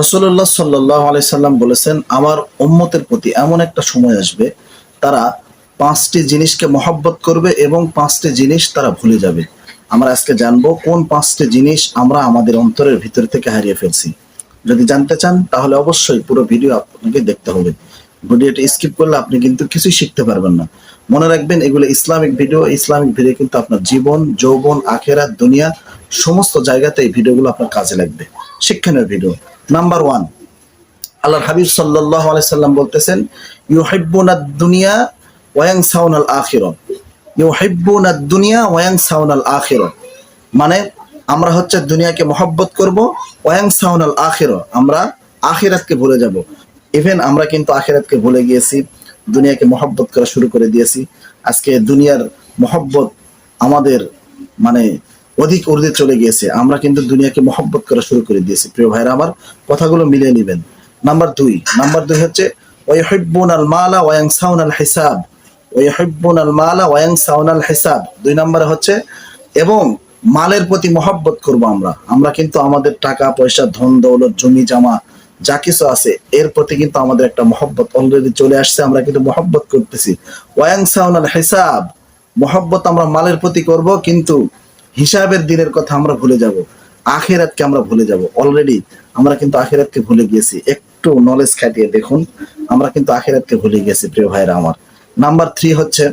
রসুল্লাহ সাল্লাহ আলাইসাল্লাম বলেছেন, আমার উম্মতের প্রতি এমন একটা সময় আসবে, তারা পাঁচটি জিনিসকে মহব্বত করবে এবং পাঁচটি জিনিস তারা ভুলে যাবে। আমরা আজকে জানব কোন পাঁচটি জিনিস আমরা আমাদের অন্তরের ভিতর থেকে হারিয়ে ফেলছি। যদি জানতে চান, তাহলে অবশ্যই পুরো ভিডিও আপনাকে দেখতে হবে। ভিডিওটি স্কিপ করলে আপনি কিন্তু কিছুই শিখতে পারবেন না। মনে রাখবেন, এগুলো ইসলামিক ভিডিও। ইসলামিক ভিডিও কিন্তু আপনার জীবন, যৌবন, আখেরাত, দুনিয়া, সমস্ত জায়গাতে এই ভিডিওগুলো আপনার কাজে লাগবে। শিক্ষণীয় ভিডিও। নাম্বার ওয়ান আল্লাহ হাবিব সাল্লাহ আলাইসাল্লাম বলতেছেন ইউ ইউহিব্বুনাদ দুনিয়া ওয়াং সাউনাল আখির ইউহিব্বুনাদ দুনিয়া ওয়াং সাউনাল আখির মানে আমরা হচ্ছে দুনিয়াকে মহব্বত করব, ওয়াং সাউনাল আখির আমরা আখিরাতকে ভুলে যাব। ইভেন আমরা কিন্তু আখিরাতকে ভুলে গিয়েছি, দুনিয়াকে মহব্বত করা শুরু করে দিয়েছি। আজকে দুনিয়ার মহব্বত আমাদের মানে অধিক ঊর্ধ্বে চলে গিয়েছে। আমরা কিন্তু দুনিয়াকে মহব্বত করা শুরু করে দিয়েছি। প্রিয় ভাইরা, আমার কথাগুলো মিলিয়ে নেবেন। নাম্বার দুই। নাম্বার দুই হচ্ছে ওয়াইহিব্বুন আল মালা ওয়াং সাউন আল হিসাব। ওয়াইহিব্বুন আল মালা ওয়াং সাউন আল হিসাব। দুই নম্বরে হচ্ছে, এবং মালের প্রতি মহব্বত করব আমরা। আমরা কিন্তু আমাদের টাকা, পয়সা, ধন, দৌলত, জমি, জামা, যা কিছু আছে, এর প্রতি কিন্তু আমাদের একটা মহব্বত অলরেডি চলে আসছে, আমরা কিন্তু মহব্বত করতেছি। ওয়াং সাউন আল হিসাব। মহব্বত আমরা মালের প্রতি করব, কিন্তু হিসাবের দিনের কথা আমরা ভুলে যাব, আখেরাতকে আমরা ভুলে যাব। অলরেডি আমরা কিন্তু আখেরাতকে ভুলে গিয়েছি। একটু নলেজ খাটিয়ে দেখুন, আমরা কিন্তু আখেরাতকে ভুলে গেছি প্রিয় ভাইরা আমার। নাম্বার থ্রি হচ্ছে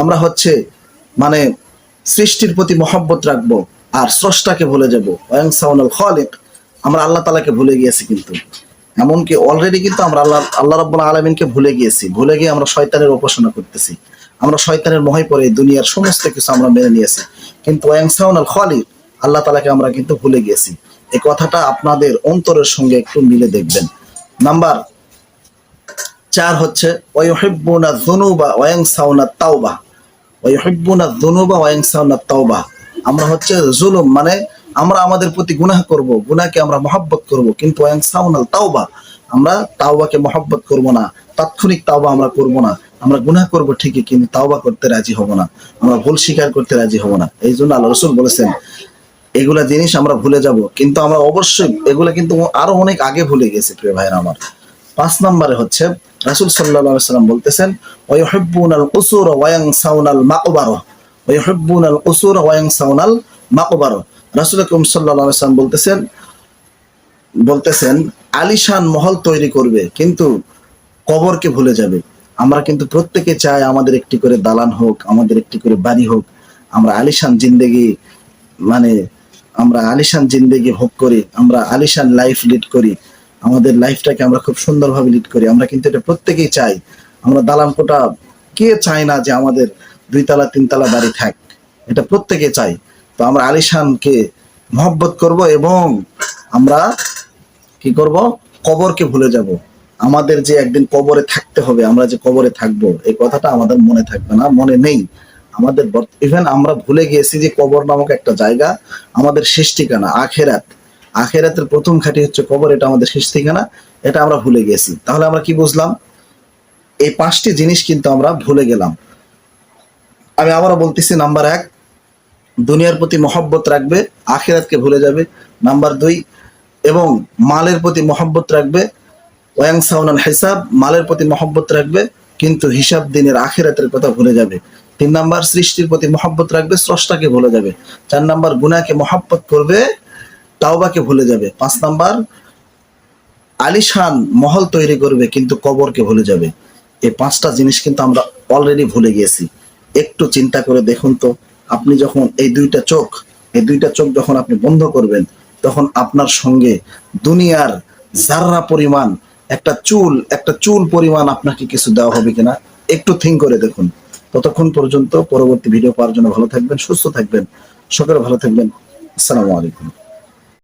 আমরা হচ্ছে মানে সৃষ্টির প্রতি মহব্বত রাখব আর স্রষ্টাকে ভুলে যাব। আমরা আল্লাহ তালাকে ভুলে গিয়েছি কিন্তু। এমনকি অলরেডি কিন্তু আমরা আল্লাহ আল্লাহ রাব্বুল আলমিনকে ভুলে গিয়েছি। ভুলে গিয়ে আমরা শয়তানের উপাসনা করতেছি। আমরা শয়তানের মহাই পরে দুনিয়ার সমস্ত কিছু আমরা মেনে নিয়েছি। কিন্তু ওয়াংসাউন আল্লাহ তালাকে আমরা কিন্তু ভুলে গিয়েছি। এই কথাটা আপনাদের অন্তরের সঙ্গে একটু মিলে দেখবেন। নাম্বার চার হচ্ছে ওয়াইহিব্বুনা যুনুবা ওয়াংসাউনা তাওবা। ওয়াইহিব্বুনা যুনুবা ওয়াংসাউনা তাওবা। আমরা হচ্ছে জুলুম মানে আমরা আমাদের প্রতি গুনাহ করব, গুনাহকে আমরা মহব্বত করব, কিন্তু তাওবা, আমরা তাওবাকে মহব্বত করব না, তাৎক্ষণিক তাওবা আমরা করব না, আমরা গুনাহ করব ঠিকই, কিন্তু তাওবা করতে রাজি হব না, আমরা ভুল স্বীকার করতে রাজি হব না। এই জন্য আল্লাহ রসুল বলেছেন, এগুলা জিনিস আমরা ভুলে যাব, কিন্তু আমরা অবশ্যই এগুলা কিন্তু আরও অনেক আগে ভুলে গেছি, প্রিয় ভাইরা আমার। পাঁচ নম্বরে হচ্ছে, রাসুল সাল্লাহ সাল্লাম বলতেছেন ওয়াইহিব্বুন আল কুসুর ওয়াং সাউনাল মাকবার। কুসুর ওয়াং সাউনাল মাকবার। রাসুল সাল্লাম বলতেছেন বলতেছেন, আলিশান মহল তৈরি করবে, কিন্তু কবরকে ভুলে যাবে। আমরা কিন্তু প্রত্যেকে চাই আমাদের একটি করে দালান হোক, আমাদের একটি করে বাড়ি হোক, আমরা আলিশান জিন্দেগি মানে আমরা আলিশান জিন্দেগি ভোগ করি, আমরা আলিশান লাইফ লিড করি, আমাদের লাইফটাকে আমরা খুব সুন্দরভাবে লিড করি। আমরা কিন্তু এটা প্রত্যেকেই চাই। আমরা দালান কোটা কে চায় না যে আমাদের দুই তালা তিন তালা বাড়ি থাক? এটা প্রত্যেকে চাই। তো আমরা আলিশানকে মহব্বত করব এবং আমরা কি করব? কবরকে ভুলে যাব। আমাদের যে একদিন কবরে থাকতে হবে, আমরা যে কবরে থাকব, এই কথাটা আমাদের মনে থাকবে না, মনে নেই। আমাদের ইভেন আমরা ভুলে গিয়েছি যে কবর নামক একটা জায়গা আমাদের শেষ ঠিকানা, আখেরাত। আখেরাতের প্রথম ঘাটি হচ্ছে কবর, এটা আমাদের শেষ ঠিকানা, এটা আমরা ভুলে গেছি তাহলে আমরা কি বুঝলাম? এই পাঁচটি জিনিস কিন্তু আমরা ভুলে গেলাম। আমি আবারও বলতেছি, নাম্বার এক দুনিয়ার প্রতি মহব্বত রাখবে, আখেরাতকে ভুলে যাবে। নাম্বার দুই, এবং মালের প্রতি মহব্বত রাখবে। ওয়াং সাউনাল হিসাব, মালের প্রতি মহব্বত রাখবে, কিন্তু হিসাব দিনের আখেরাতের কথা ভুলে যাবে। তিন নাম্বার, সৃষ্টির প্রতি মহব্বত রাখবে, স্রষ্টাকে ভুলে যাবে। চার নাম্বার গুনাকে মহব্বত করবে, তাওবাকে ভুলে যাবে। পাঁচ নাম্বার, আলিশান মহল তৈরি করবে, কিন্তু কবরকে ভুলে যাবে। এই পাঁচটা জিনিস কিন্তু আমরা অলরেডি ভুলে গিয়েছি। একটু চিন্তা করে দেখুন তো। আপনি যখন এই দুইটা চোখ, এই দুইটা চোখ যখন আপনি বন্ধ করবেন, তখন আপনার সঙ্গে দুনিয়ার জাররা পরিমাণ, একটা চুল একটা চুল পরিমাণ আপনাকে কিছু দেওয়া হবে কিনা, একটু থিঙ্ক করে দেখুন। ততক্ষণ পর্যন্ত পরবর্তী ভিডিও পাওয়ার জন্য ভালো থাকবেন, সুস্থ থাকবেন। সকলে ভালো থাকবেন। আসসালামু আলাইকুম।